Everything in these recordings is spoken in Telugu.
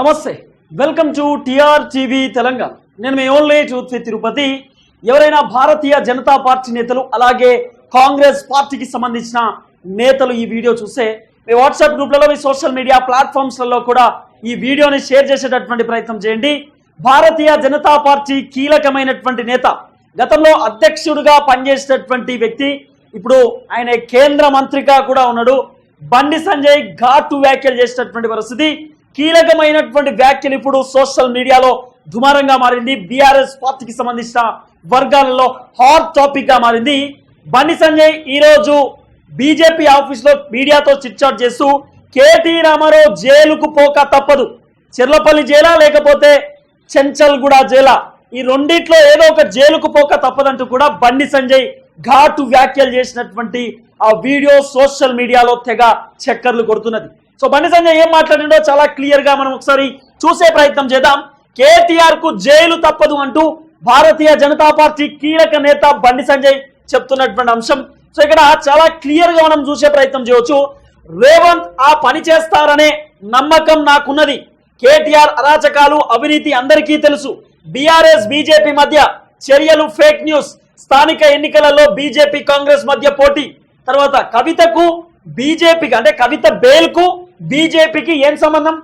నమస్తే. Welcome to TR TV Telangana. నేను మీ ఓన్లీ చూస్తే తిరుపతి. ఎవరైనా భారతీయ జనతా పార్టీ నేతలు అలాగే కాంగ్రెస్ పార్టీకి సంబంధించిన నేతలు ఈ వీడియో చూస్తే మీ వాట్సాప్ గ్రూప్లలో మీ సోషల్ మీడియా ప్లాట్ఫామ్స్లలో కూడా ఈ వీడియోని షేర్ చేసేటటువంటి ప్రయత్నం చేయండి. భారతీయ జనతా పార్టీ కీలకమైనటువంటి నేత గతంలో అధ్యక్షుడిగా పనిచేసినటువంటి వ్యక్తి ఇప్పుడు ఆయన కేంద్ర మంత్రిగా కూడా ఉన్నాడు. బండి సంజయ్ ఘాటు వ్యాఖ్యలు చేసినటువంటి పరిస్థితి. కీలకమైనటువంటి వ్యాఖ్యలు ఇప్పుడు సోషల్ మీడియాలో దుమారంగా మారింది. బీఆర్ఎస్ పార్టీకి సంబంధించిన వర్గాలలో హాట్ టాపిక్గా మారింది. బండి సంజయ్ ఈరోజు బీజేపీ ఆఫీస్లో మీడియాతో చిట్చాట్ చేస్తూ కేటీ రామారావు జైలుకు పోక తప్పదు. చెర్లపల్లి జైలా లేకపోతే చెంచల్గూడ జైలా. ఈ రెండిట్లో ఏదో ఒక జైలుకు పోక తప్పదంటూ కూడా బండి సంజయ్ ఘాటు వ్యాఖ్యలు చేసినటువంటి ఆ వీడియో సోషల్ మీడియాలో తెగ చక్కర్లు కొడుతున్నది. సో బండి సంజయ్ ఏం మాట్లాడిండో చాలా క్లియర్గా మనం ఒకసారి చూసే ప్రయత్నం చేద్దాం. కేటీఆర్కు జైలు తప్పదు అంటూ భారతీయ జనతా పార్టీ కీలక నేత బండి సంజయ్ చెప్తున్నటువంటి అంశం. సో ఇక్కడ చాలా క్లియర్గా మనం చూసే ప్రయత్నం చేయవచ్చు రేవంత్ ఆ పని చేస్తారనే నమ్మకం నాకున్నది. కేటీఆర్ అరాచకాలు అవినీతి అందరికీ తెలుసు. బీఆర్ఎస్ బీజేపీ మధ్య చర్యలు ఫేక్ న్యూస్ స్థానిక ఎన్నికలలో బీజేపీ కాంగ్రెస్ మధ్య పోటీ. తర్వాత కవితకు బీజేపీకి అంటే కవిత బేల్కు బీజేపీకి ఏం సంబంధం?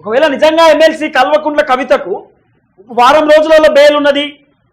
ఒకవేళ నిజంగా ఎమ్మెల్సీ కల్వకుంట్ల కవితకు వారం రోజులలో బెయిల్ ఉన్నది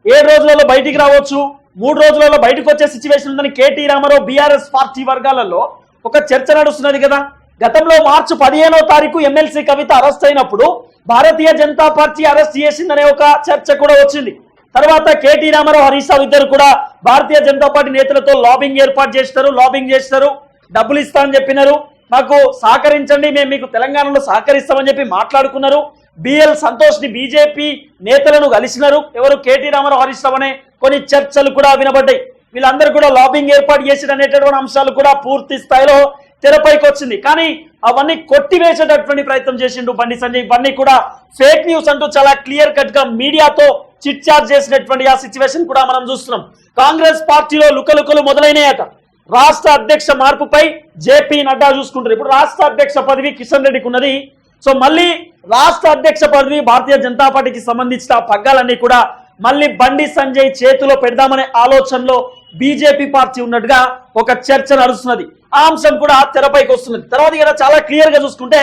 ఏడు రోజులలో బయటికి రావచ్చు మూడు రోజులలో బయటకు వచ్చే సిచ్యువేషన్ ఉందని కేటీ రామారావు బీఆర్ఎస్ పార్టీ వర్గాలలో ఒక చర్చ నడుస్తున్నది కదా. గతంలో మార్చి పదిహేనో తారీఖు ఎమ్మెల్సీ కవిత అరెస్ట్ అయినప్పుడు భారతీయ జనతా పార్టీ అరెస్ట్ చేసిందనే ఒక చర్చ కూడా వచ్చింది. తర్వాత కేటీ రామారావు హరీష్ రావు ఇద్దరు కూడా భారతీయ జనతా పార్టీ నేతలతో లాబింగ్ ఏర్పాటు చేస్తారు లాబింగ్ చేస్తారు డబ్బులు ఇస్తా అని చెప్పినారు. మాకు సహకరించండి మేము మీకు తెలంగాణలో సహకరిస్తామని చెప్పి మాట్లాడుకున్నారు. బిఎల్ సంతోష్ని బీజేపీ నేతలను కలిసినారు. ఎవరు కేటీ రామారావు హరీష్ అనే కొన్ని చర్చలు కూడా వినబడ్డాయి. వీళ్ళందరూ కూడా లాబింగ్ ఏర్పాటు చేసిన అనేటటువంటి అంశాలు కూడా పూర్తి స్థాయిలో తెరపైకి వచ్చింది. కానీ అవన్నీ కొట్టివేసేటటువంటి ప్రయత్నం చేసిండు బండి సంజయ్. ఇవన్నీ కూడా ఫేక్ న్యూస్ అంటూ చాలా క్లియర్ కట్గా మీడియాతో చిట్ చార్జ్ చేసినటువంటి ఆ సిచ్యువేషన్ కూడా మనం చూస్తున్నాం. కాంగ్రెస్ పార్టీలో లుకలుకలు మొదలైనాయట. రాష్ట్ర అధ్యక్ష మార్పుపై జేపీ నడ్డా చూసుకుంటారు. ఇప్పుడు రాష్ట్ర అధ్యక్ష పదవి కిషన్ రెడ్డికి ఉన్నది. సో మళ్ళీ రాష్ట్ర అధ్యక్ష పదవి భారతీయ జనతా పార్టీకి సంబంధించిన పగ్గాలన్నీ కూడా మళ్ళీ బండి సంజయ్ చేతిలో పెడదామనే ఆలోచనలో బీజేపీ పార్టీ ఉన్నట్టుగా ఒక చర్చ నడుస్తున్నది. ఆ అంశం కూడా తెరపైకి వస్తున్నది. తర్వాత ఇక్కడ చాలా క్లియర్గా చూసుకుంటే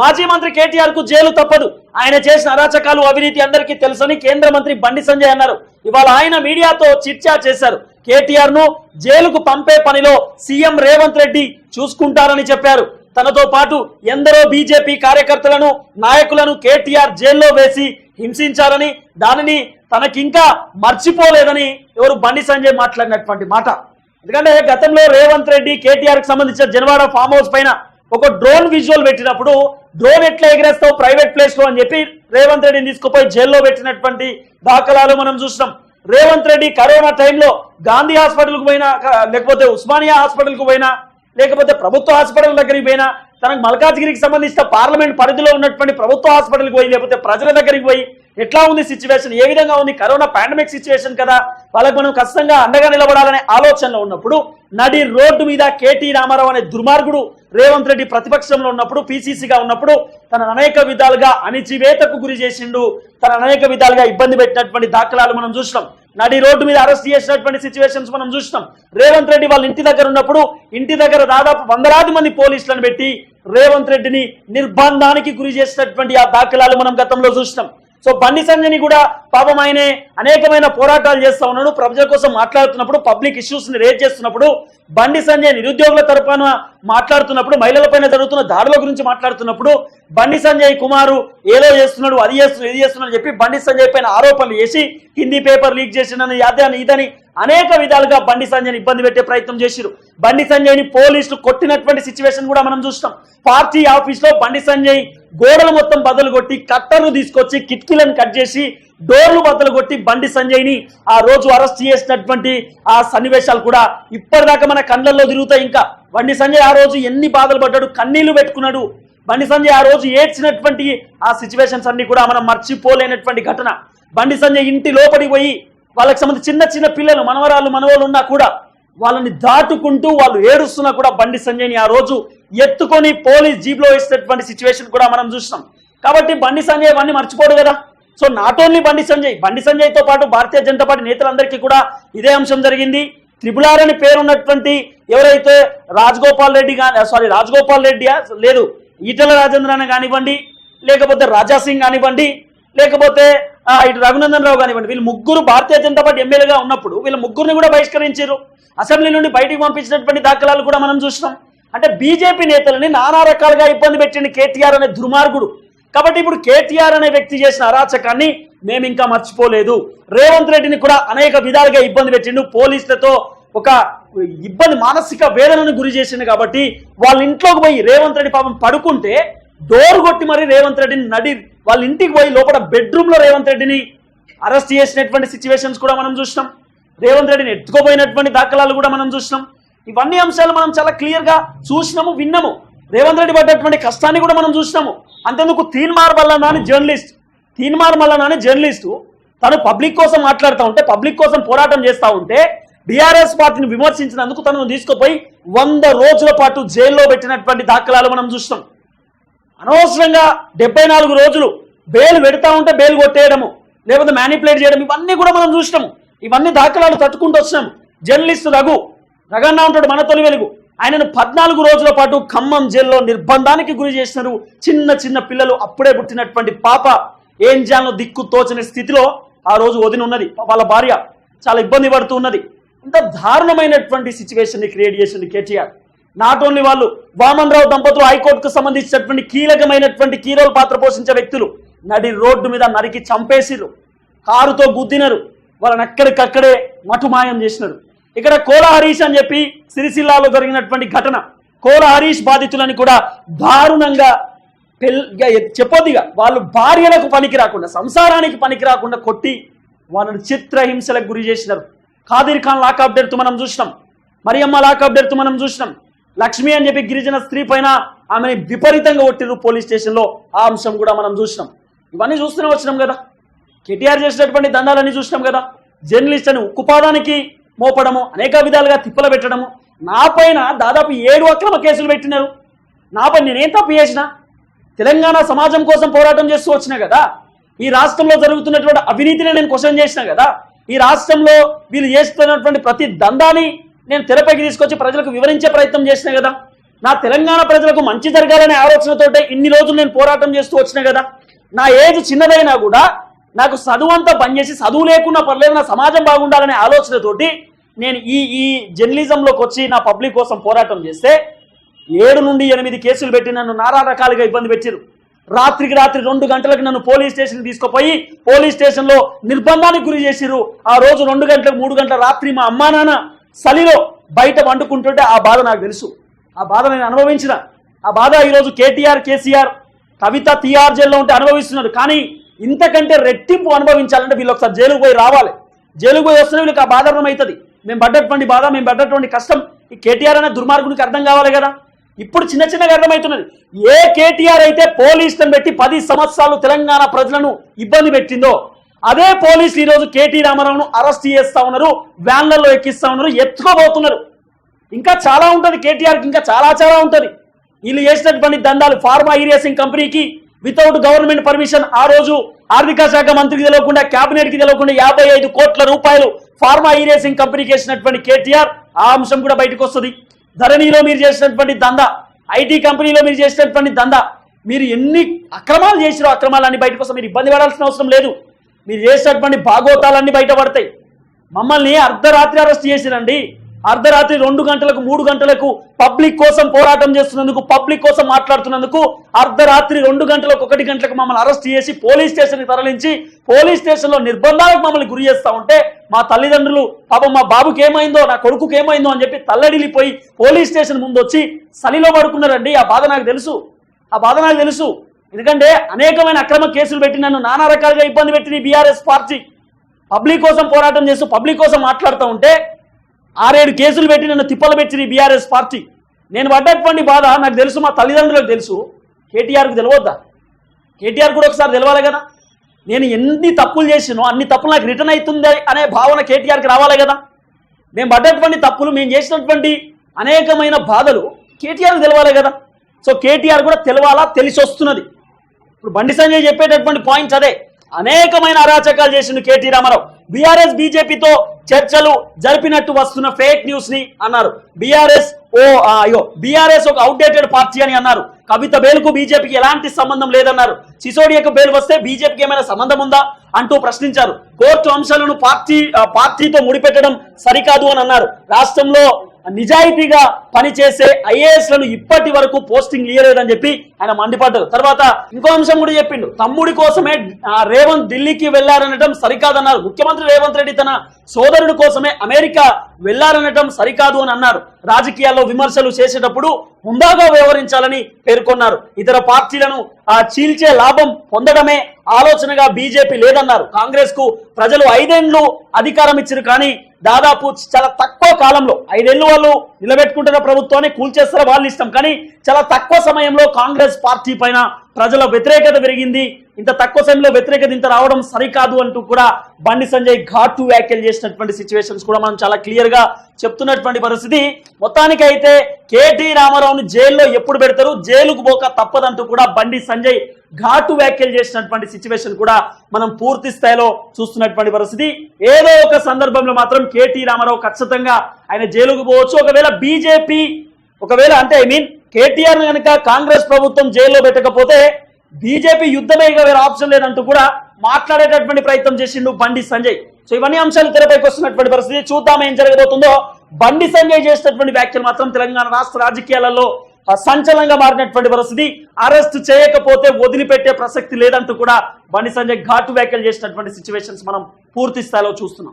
మాజీ మంత్రి కేటీఆర్కు జైలు తప్పదు. ఆయన చేసిన అరాచకాలు అవినీతి అందరికీ తెలుసని కేంద్ర మంత్రి బండి సంజయ్ అన్నారు. ఇవాళ ఆయన మీడియాతో చిర్చా చేశారు. కేటీఆర్ను జైలుకు పంపే పనిలో సీఎం రేవంత్ రెడ్డి చూసుకుంటారని చెప్పారు. తనతో పాటు ఎందరో బీజేపీ కార్యకర్తలను నాయకులను కేటీఆర్ జైల్లో వేసి హింసించారని దానిని తనకింకా మర్చిపోలేదని ఎవరు బండి సంజయ్ మాట్లాడినటువంటి మాట. ఎందుకంటే గతంలో రేవంత్ రెడ్డి కేటీఆర్కి సంబంధించిన జనవాడ ఫామ్ హౌస్ పైన ఒక డ్రోన్ విజువల్ పెట్టినప్పుడు డ్రోన్ ఎట్లా ఎగిరేస్తావు ప్రైవేట్ ప్లేస్లో అని చెప్పి రేవంత్ రెడ్డిని తీసుకుపోయి జైల్లో పెట్టినటువంటి దాఖలాలు మనం చూసినాం. రేవంత్ రెడ్డి కరోనా టైంలో గాంధీ హాస్పిటల్కి పోయినా లేకపోతే ఉస్మానియా హాస్పిటల్కి పోయినా లేకపోతే ప్రభుత్వ హాస్పిటల్ దగ్గరికి పోయినా తనకు మల్కాజ్గిరికి సంబంధించిన పార్లమెంట్ పరిధిలో ఉన్నటువంటి ప్రభుత్వ హాస్పిటల్కి పోయి లేకపోతే ప్రజల దగ్గరికి పోయి ఎట్లా ఉంది సిచ్యువేషన్? ఏ విధంగా ఉంది? కరోనా పాండమిక్ సిచ్యువేషన్ కదా వాళ్ళకి మనం ఖచ్చితంగా అండగా నిలబడాలనే ఆలోచనలో ఉన్నప్పుడు నడి రోడ్డు మీద కేటీ రామారావు అనే దుర్మార్గుడు రేవంత్ రెడ్డి ప్రతిపక్షంలో ఉన్నప్పుడు పీసీసీగా ఉన్నప్పుడు తన అనేక విధాలుగా అణిచివేతకు గురి చేసిండు తన అనేక విధాలుగా ఇబ్బంది పెట్టినటువంటి దాఖలాలు మనం చూసినాం. నడి రోడ్డు మీద అరెస్ట్ చేసినటువంటి సిచ్యువేషన్స్ మనం చూసినాం. రేవంత్ రెడ్డి వాళ్ళ ఇంటి దగ్గర ఉన్నప్పుడు ఇంటి దగ్గర దాదాపు వందలాది మంది పోలీసులను పెట్టి రేవంత్ రెడ్డిని నిర్బంధానికి గురి చేసినటువంటి ఆ దాఖలాలు మనం గతంలో చూసినాం. సో బండి సంజయ్ని కూడా పాపం ఆయనే అనేకమైన పోరాటాలు చేస్తా ఉన్నాడు. ప్రజల కోసం మాట్లాడుతున్నప్పుడు పబ్లిక్ ఇష్యూస్ని రేజ్ చేస్తున్నప్పుడు బండి సంజయ్ నిరుద్యోగుల తరఫున మాట్లాడుతున్నప్పుడు మహిళలపైన జరుగుతున్న దాడుల గురించి మాట్లాడుతున్నప్పుడు బండి సంజయ్ కుమారు ఏదో చేస్తున్నాడు అది చేస్తున్నాడు ఇది చేస్తున్నాడు చెప్పి బండి సంజయ్ పైన ఆరోపణలు చేసి హిందీ పేపర్ లీక్ చేసినని అదని ఇదని అనేక విధాలుగా బండి సంజయ్ని ఇబ్బంది పెట్టే ప్రయత్నం చేసిరు బండి సంజయ్ని పోలీసులు కొట్టినటువంటి సిచ్యువేషన్ కూడా మనం చూస్తాం. పార్టీ ఆఫీస్లో బండి సంజయ్ గోడలు మొత్తం బదులు కొట్టి కట్టర్లు తీసుకొచ్చి కిటికీలను కట్ చేసి డోర్లు బద్దలు కొట్టి బండి సంజయ్ని ఆ రోజు అరెస్ట్ చేసినటువంటి ఆ సన్నివేశాలు కూడా ఇప్పటిదాకా మన కళ్ళల్లో తిరుగుతాయి ఇంకా. బండి సంజయ్ ఆ రోజు ఎన్ని బాధలు పడ్డాడు కన్నీళ్ళు పెట్టుకున్నాడు. బండి సంజయ్ ఆ రోజు ఏడ్చినటువంటి ఆ సిచ్యువేషన్స్ అన్ని కూడా మనం మర్చిపోలేనటువంటి ఘటన. బండి సంజయ్ ఇంటి లోపలికి పోయి వాళ్ళకి సంబంధించి చిన్న చిన్న పిల్లలు మనవరాలు మనవాళ్ళు ఉన్నా కూడా వాళ్ళని దాటుకుంటూ వాళ్ళు ఏడుస్తున్నా కూడా బండి సంజయ్ని ఆ రోజు ఎత్తుకొని పోలీస్ జీప్లో వేసేటటువంటి వేసినటువంటి సిచ్యువేషన్ కూడా మనం చూసినాం. కాబట్టి బండి సంజయ్ అవన్నీ మర్చిపోడు కదా. So not only Bandi Sanjay బండి సంజయ్తో పాటు భారతీయ జనతా పార్టీ నేతలందరికీ కూడా ఇదే అంశం జరిగింది. త్రిపులార్ అని పేరున్నటువంటి ఎవరైతే రాజగోపాల్ రెడ్డి కానీ సారీ రాజగోపాల్ రెడ్డి లేదు ఈటల రాజేంద్రన కానివ్వండి లేకపోతే రాజా సింగ్ కానివ్వండి లేకపోతే ఇటు రఘునందన్ రావు కానివ్వండి వీళ్ళు ముగ్గురు భారతీయ జనతా పార్టీ ఎమ్మెల్యేగా ఉన్నప్పుడు వీళ్ళ ముగ్గురిని కూడా బహిష్కరించారు. అసెంబ్లీ నుండి బయటికి పంపించినటువంటి దాఖలాలు కూడా మనం చూసినాం. అంటే బీజేపీ నేతలని నానా రకాలుగా ఇబ్బంది పెట్టింది కేటీఆర్ అనే దుర్మార్గుడు. కాబట్టి ఇప్పుడు కేటీఆర్ అనే వ్యక్తి చేసిన అరాచకాన్ని మేము ఇంకా మర్చిపోలేదు. రేవంత్ రెడ్డిని కూడా అనేక విధాలుగా ఇబ్బంది పెట్టిండు. పోలీసులతో ఒక ఇబ్బంది మానసిక వేదనను గురి చేసిండు కాబట్టి వాళ్ళ ఇంట్లోకి పోయి రేవంత్ రెడ్డి పాపం పడుకుంటే డోర్ కొట్టి మరి రేవంత్ రెడ్డిని నడి వాళ్ళ ఇంటికి పోయి లోపల బెడ్రూమ్లో రేవంత్ రెడ్డిని అరెస్ట్ చేసినటువంటి సిచ్యువేషన్స్ కూడా మనం చూసినాం. రేవంత్ రెడ్డిని ఎత్తుకోపోయినటువంటి దాఖలాలు కూడా మనం చూసినాం. ఇవన్నీ అంశాలు మనం చాలా క్లియర్గా చూసినాము విన్నాము. రేవంత్ రెడ్డి పడ్డటువంటి కష్టాన్ని కూడా మనం చూసినాము. అంతేందుకు తీన్మార్ మల్లన్న అని జర్నలిస్ట్ తీన్మార్ మల్లన్న అని జర్నలిస్టు తను పబ్లిక్ కోసం మాట్లాడుతూ ఉంటే పబ్లిక్ కోసం పోరాటం చేస్తూ ఉంటే బీఆర్ఎస్ పార్టీని విమర్శించినందుకు తనను తీసుకుపోయి వంద రోజుల పాటు జైల్లో పెట్టినటువంటి దాఖలాలు మనం చూస్తాం అనవసరంగా డెబ్బై నాలుగు రోజులు బెయిల్ పెడతా ఉంటే బెయిల్ కొట్టేయడము లేకపోతే మ్యానిపులేట్ చేయడం ఇవన్నీ కూడా మనం చూసినాము. ఇవన్నీ దాఖలాలు తట్టుకుంటూ వచ్చినాం జర్నలిస్ట్ రఘు రఘన్నా ఉంటాడు మన తొలి వెలుగు. ఆయనను పద్నాలుగు రోజుల పాటు ఖమ్మం జైల్లో నిర్బంధానికి గురి చేసినారు. చిన్న చిన్న పిల్లలు అప్పుడే పుట్టినటువంటి పాప ఏం చేయాలో దిక్కు తోచని స్థితిలో ఆ రోజు వదిన ఉన్నది. వాళ్ళ భార్య చాలా ఇబ్బంది పడుతూ ఉన్నది. ఇంత దారుణమైనటువంటి సిచ్యువేషన్ క్రియేట్ చేసింది కేటీఆర్. నాట్ ఓన్లీ వాళ్ళు వామన్ రావు దంపతులు హైకోర్టుకు సంబంధించినటువంటి కీలకమైనటువంటి కీరోలు పాత్ర పోషించే వ్యక్తులు నడి రోడ్డు మీద నరికి చంపేసిరు కారుతో గుద్దినరు. వాళ్ళని అక్కడికక్కడే మటుమాయం చేసినారు ఇక్కడ కోల హరీష్ అని చెప్పి సిరిసిల్లాలో జరిగినటువంటి ఘటన. కోల హరీష్ బాధితులని కూడా దారుణంగా ఇక చెప్పొద్దిగా వాళ్ళు భార్యలకు పనికి రాకుండా సంసారానికి పనికి రాకుండా కొట్టి వాళ్ళని చిత్రహింసలకు గురి చేసినారు. ఖాదీర్ ఖాన్ లాకప్ డెత్ మనం చూసినాం. మరియమ్మ లాకప్ డెత్ మనం చూసినాం. లక్ష్మి అని చెప్పి గిరిజన స్త్రీ పైన ఆమెని విపరీతంగా కొట్టిరు పోలీస్ స్టేషన్లో. ఆ అంశం కూడా మనం చూసినాం. ఇవన్నీ చూస్తూనే వచ్చినాం కదా. కేటీఆర్ చేసినటువంటి దండాలన్నీ చూసినాం కదా. జర్నలిస్ట్ అని ఉక్కుపాదానికి మోపడము అనేక విధాలుగా తిప్పలు పెట్టడము. నా పైన దాదాపు ఏడు అక్రమ కేసులు పెట్టినారు. నాపై నేనేం తప్పు చేసిన? తెలంగాణ సమాజం కోసం పోరాటం చేస్తూ వచ్చిన కదా. ఈ రాష్ట్రంలో జరుగుతున్నటువంటి అవినీతిని నేను క్వశ్చన్ చేసిన కదా. ఈ రాష్ట్రంలో వీళ్ళు చేస్తున్నటువంటి ప్రతి దందాన్ని నేను తెరపైకి తీసుకొచ్చి ప్రజలకు వివరించే ప్రయత్నం చేసిన కదా. నా తెలంగాణ ప్రజలకు మంచి జరగాలనే ఆలోచనతోటే ఇన్ని రోజులు నేను పోరాటం చేస్తూ వచ్చిన కదా. నా ఏజ్ చిన్నదైనా కూడా నాకు చదువు అంతా పనిచేసి చదువు లేకున్నా పర్లేదు నా సమాజం బాగుండాలనే ఆలోచనతోటి నేను ఈ ఈ జర్నలిజంలోకి వచ్చి నా పబ్లిక్ కోసం పోరాటం చేస్తే ఏడు నుండి ఎనిమిది కేసులు పెట్టి నన్ను నానా రకాలుగా ఇబ్బంది పెట్టారు. రాత్రికి రాత్రి రెండు గంటలకు నన్ను పోలీస్ స్టేషన్ తీసుకుపోయి పోలీస్ స్టేషన్లో నిర్బంధానికి గురి చేసిరు. ఆ రోజు రెండు గంటలకు మూడు గంటల రాత్రి మా అమ్మా నాన్న చలిలో బయట వండుకుంటుంటే ఆ బాధ నాకు తెలుసు. ఆ బాధ నేను అనుభవించిన. ఆ బాధ ఈరోజు కేటీఆర్ కేసీఆర్ కవిత టీఆర్ జైల్లో ఉంటే అనుభవిస్తున్నారు. కానీ ఇంతకంటే రెట్టింపు అనుభవించాలంటే వీళ్ళు ఒకసారి జైలుకు పోయి రావాలి. జైలుకు పోయి వస్తున్న వీళ్ళకి ఆ బాధ అవుతుంది మేము పడ్డటువంటి బాధ మేము పడ్డటువంటి కష్టం ఈ కేటీఆర్ అనే దుర్మార్గునికి అర్థం కావాలి కదా? ఇప్పుడు చిన్న చిన్నగా అర్థమవుతున్నది. ఏ కేటీఆర్ అయితే పోలీసులను పెట్టి పది సంవత్సరాలు తెలంగాణ ప్రజలను ఇబ్బంది పెట్టిందో అదే పోలీసు ఈరోజు కేటీ రామారావును అరెస్ట్ చేస్తా ఉన్నారు వ్యాన్లలో ఎక్కిస్తా ఉన్నారు ఎత్తుకోబోతున్నారు. ఇంకా చాలా ఉంటుంది కేటీఆర్కి ఇంకా చాలా చాలా ఉంటుంది. వీళ్ళు చేసినటువంటి దందాలు ఫార్మా ఏరియాసింగ్ కంపెనీకి వితౌట్ గవర్నమెంట్ పర్మిషన్ ఆ రోజు ఆర్థిక శాఖ మంత్రికి తెలియకుండా కేబినెట్కి తెలియకుండా యాభై ఐదు కోట్ల రూపాయలు ఫార్మా ఈరేసింగ్ కంపెనీకి వేసినటువంటి కేటీఆర్ ఆ అంశం కూడా బయటకు వస్తుంది. ధరణిలో మీరు చేసినటువంటి దందా ఐటీ కంపెనీలో మీరు చేసినటువంటి దందా మీరు ఎన్ని అక్రమాలు చేసిరో అక్రమాలన్నీ బయటకు వస్తాయి. మీరు ఇబ్బంది పడాల్సిన అవసరం లేదు. మీరు చేసినటువంటి భాగోతాలన్నీ బయటపడతాయి. మమ్మల్ని అర్ధరాత్రి అరెస్ట్ చేసిరండి. అర్ధరాత్రి రెండు గంటలకు మూడు గంటలకు పబ్లిక్ కోసం పోరాటం చేస్తున్నందుకు పబ్లిక్ కోసం మాట్లాడుతున్నందుకు అర్ధరాత్రి రెండు గంటలకు ఒకటి గంటలకు మమ్మల్ని అరెస్ట్ చేసి పోలీస్ స్టేషన్కి తరలించి పోలీస్ స్టేషన్లో నిర్బంధాలకు మమ్మల్ని గురి చేస్తా ఉంటే మా తల్లిదండ్రులు పాపం మా బాబుకి ఏమైందో నా కొడుకుకి ఏమైందో అని చెప్పి తల్లడిల్లిపోయి పోలీస్ స్టేషన్ ముందు వచ్చి సలిలో పడుకున్నారండి. ఆ బాధ నాకు తెలుసు. ఆ బాధ నాకు తెలుసు. ఎందుకంటే అనేకమైన అక్రమ కేసులు పెట్టి నన్ను నానా రకాలుగా ఇబ్బంది పెట్టింది బీఆర్ఎస్ పార్టీ. పబ్లిక్ కోసం పోరాటం చేస్తూ పబ్లిక్ కోసం మాట్లాడుతూ ఉంటే ఆరేడు కేసులు పెట్టి నన్ను తిప్పలు పెట్టింది బీఆర్ఎస్ పార్టీ. నేను పడ్డటువంటి బాధ నాకు తెలుసు మా తల్లిదండ్రులకు తెలుసు. కేటీఆర్కి తెలియవద్దా కేటీఆర్ కూడా ఒకసారి తెలవాలి కదా. నేను ఎన్ని తప్పులు చేసినో అన్ని తప్పులు నాకు రిటర్న్ అవుతుంది అనే భావన కేటీఆర్కి రావాలి కదా. మేము పడ్డటువంటి తప్పులు మేము చేసినటువంటి అనేకమైన బాధలు కేటీఆర్కి తెలవాలి కదా. సో కేటీఆర్ కూడా తెలవాలా తెలిసి వస్తున్నది ఇప్పుడు బండి సంజయ్ చెప్పేటటువంటి పాయింట్స్ అదే. అనేకమైన అరాచకాలు చేసిన కేటీ రామారావు. బీఆర్ఎస్ బీజేపీతో చర్చలు జరిపినట్టు వస్తున్న ఫేక్ న్యూస్ని అన్నారు. బీఆర్ఎస్ ఓ అయ్యో బీఆర్ఎస్ ఒక అవుట్డేటెడ్ పార్టీ అని అన్నారు. కవిత బేల్కు బీజేపీకి ఎలాంటి సంబంధం లేదన్నారు. సిసోడియాకు బేల్ వస్తే బీజేపీకి ఏమైనా సంబంధం ఉందా అంటూ ప్రశ్నించారు. కోర్టు అంశాలను పార్టీ పార్టీతో ముడిపెట్టడం సరికాదు అని అన్నారు. రాష్ట్రంలో నిజాయితీగా పనిచేసే ఐఏఎస్లను ఇప్పటి వరకు పోస్టింగ్ ఇయ్యలేదని చెప్పి ఆయన మండిపడ్డారు. తర్వాత ఇంకో అంశం కూడా చెప్పిండు. తమ్ముడి కోసమే రేవంత్ ఢిల్లీకి వెళ్ళారనటం సరికాదన్నారు. ముఖ్యమంత్రి రేవంత్ రెడ్డి తన సోదరుడి కోసమే అమెరికా వెళ్ళారనటం సరికాదు అని అన్నారు. రాజకీయాల్లో విమర్శలు చేసేటప్పుడు హుందాగా వ్యవహరించాలని పేర్కొన్నారు. ఇతర పార్టీలను ఆ చీల్చే లాభం పొందడమే ఆలోచనగా బీజేపీ లేదన్నారు. కాంగ్రెస్కు ప్రజలు ఐదేండ్లు అధికారం ఇచ్చారు కానీ దాదాపు చాలా తక్కువ కాలంలో ఐదేళ్ళు వాళ్ళు నిలబెట్టుకుంటున్న ప్రభుత్వాన్ని కూల్చేస్తారో వాళ్ళు ఇష్టం. కానీ చాలా తక్కువ సమయంలో కాంగ్రెస్ పార్టీ పైన ప్రజల వ్యతిరేకత పెరిగింది. ఇంత తక్కువ సమయంలో వ్యతిరేకత ఇంత రావడం సరికాదు అంటూ కూడా బండి సంజయ్ ఘాటు వ్యాఖ్యలు చేసినటువంటి సిచ్యువేషన్స్ కూడా మనం చాలా క్లియర్గా చెప్తున్నటువంటి పరిస్థితి. మొత్తానికి అయితే కేటీ రామారావుని జైల్లో ఎప్పుడు పెడతారు? జైలుకు పోక తప్పదంటూ కూడా బండి సంజయ్ ఘాటు వ్యాఖ్యలు చేసినటువంటి సిచ్యువేషన్ కూడా మనం పూర్తి స్థాయిలో చూస్తున్నటువంటి పరిస్థితి. ఏదో ఒక సందర్భంలో మాత్రం కేటీ రామారావు ఖచ్చితంగా ఆయన జైలుకు పోవచ్చు. ఒకవేళ బీజేపీ ఒకవేళ అంటే ఐ మీన్ కేటీఆర్ కనుక కాంగ్రెస్ ప్రభుత్వం జైల్లో పెట్టకపోతే బీజేపీ యుద్ధమే ఇక వేరే ఆప్షన్ లేదంటూ కూడా మాట్లాడేటటువంటి ప్రయత్నం చేసిండు బండి సంజయ్. సో ఇవన్నీ అంశాలు తెరపైకి వస్తున్నటువంటి పరిస్థితి. చూద్దాం ఏం జరగబోతుందో. బండి సంజయ్ చేసినటువంటి వ్యాఖ్యలు మాత్రం తెలంగాణ రాష్ట్ర రాజకీయాలలో ఆ, సంచలనంగా మారినటువంటి పరిస్థితి. అరెస్ట్ చేయకపోతే వదిలిపెట్టే ప్రసక్తి లేదంటూ కూడా బండి సంజయ్ ఘాటు వ్యాఖ్యలు చేసినటువంటి సిచ్యువేషన్స్ మనం పూర్తి స్థాయిలో చూస్తున్నాం.